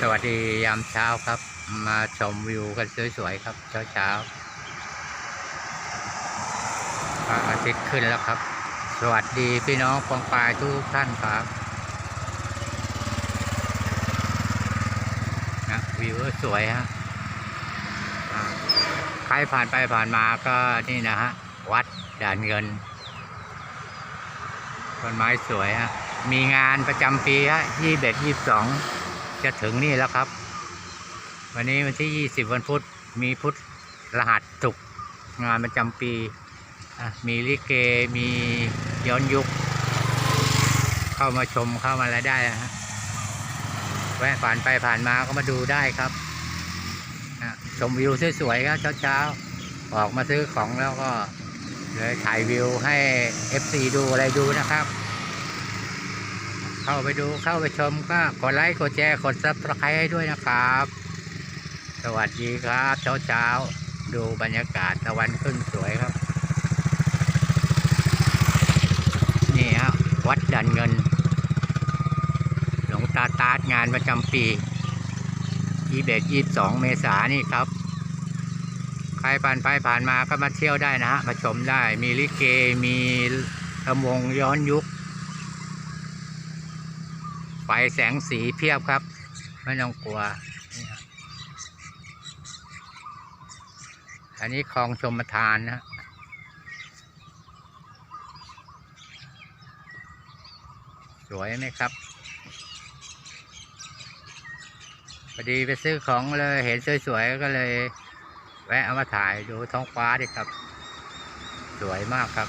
สวัสดียามเช้าครับ มาชมวิวกันสวยๆครับ เช้าเช้าๆพระอาทิตย์ขึ้นแล้วครับ สวัสดีพี่น้องปองปลายทุกท่านครับนะวิวสวยฮะใครผ่านไปผ่านมาก็นี่นะฮะ วัดด่านเงินต้นไม้สวยฮะมีงานประจำปีฮะยี่สิบเอ็ดยี่สอง จะถึงนี่แล้วครับ วันนี้วันที่ 20 วันพุธมีพุธรหัสศุกงานประจำปี มีลิเกมีย้อนยุค เข้ามาชมเข้ามาอะไรได้นะฮะแวะผ่านไปผ่านมาก็มาดูได้ครับชมวิวสวยๆครับเช้าๆ ออกมาซื้อของแล้วก็เลยถ่ายวิวให้ FC ดูอะไรดูนะครับ เข้าไปดูเข้าไปชมก็กดไลค์กดแชร์กดซับสไครต์ให้ด้วยนะครับ สวัสดีครับเช้าเช้าๆดูบรรยากาศตะวันขึ้นสวยครับ นี่ฮะวัดดันเงิน หลวงตาตาดงานประจำปียี่เบยี่สองเมษายนนี่ครับ ใครผ่านไปผ่านมาก็มาเที่ยวได้นะฮะ มาชมได้ มีลิเก มีลำวงย้อนยุค ไฟแสงสีเพียบครับ ไม่ต้องกลัวนี่ครับอันนี้คลองชมทานนะสวยไหมครับพอดีไปซื้อของเลยเห็นสวยๆก็เลย แวะเอามาถ่ายดูท้องฟ้าดิครับ สวยมากครับ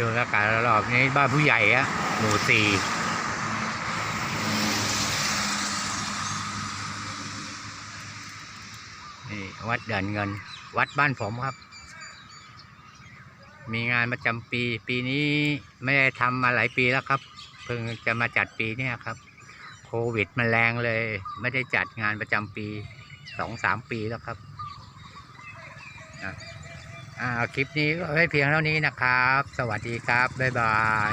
ดูอากาศรอบๆนี้บ้านผู้ใหญ่อะหมู่สี่นี่วัดเดินเงิน วัดบ้านผมครับ มีงานประจำปี ปีนี้ไม่ได้ทำมาหลายปีแล้วครับ เพิ่งจะมาจัดปีนี้ครับ โควิดมันแรงเลย ไม่ได้จัดงานประจำปีสองสามปีแล้วครับ คลิปนี้ก็ให้เพียงเท่านี้นะครับ สวัสดีครับ บ๊ายบาย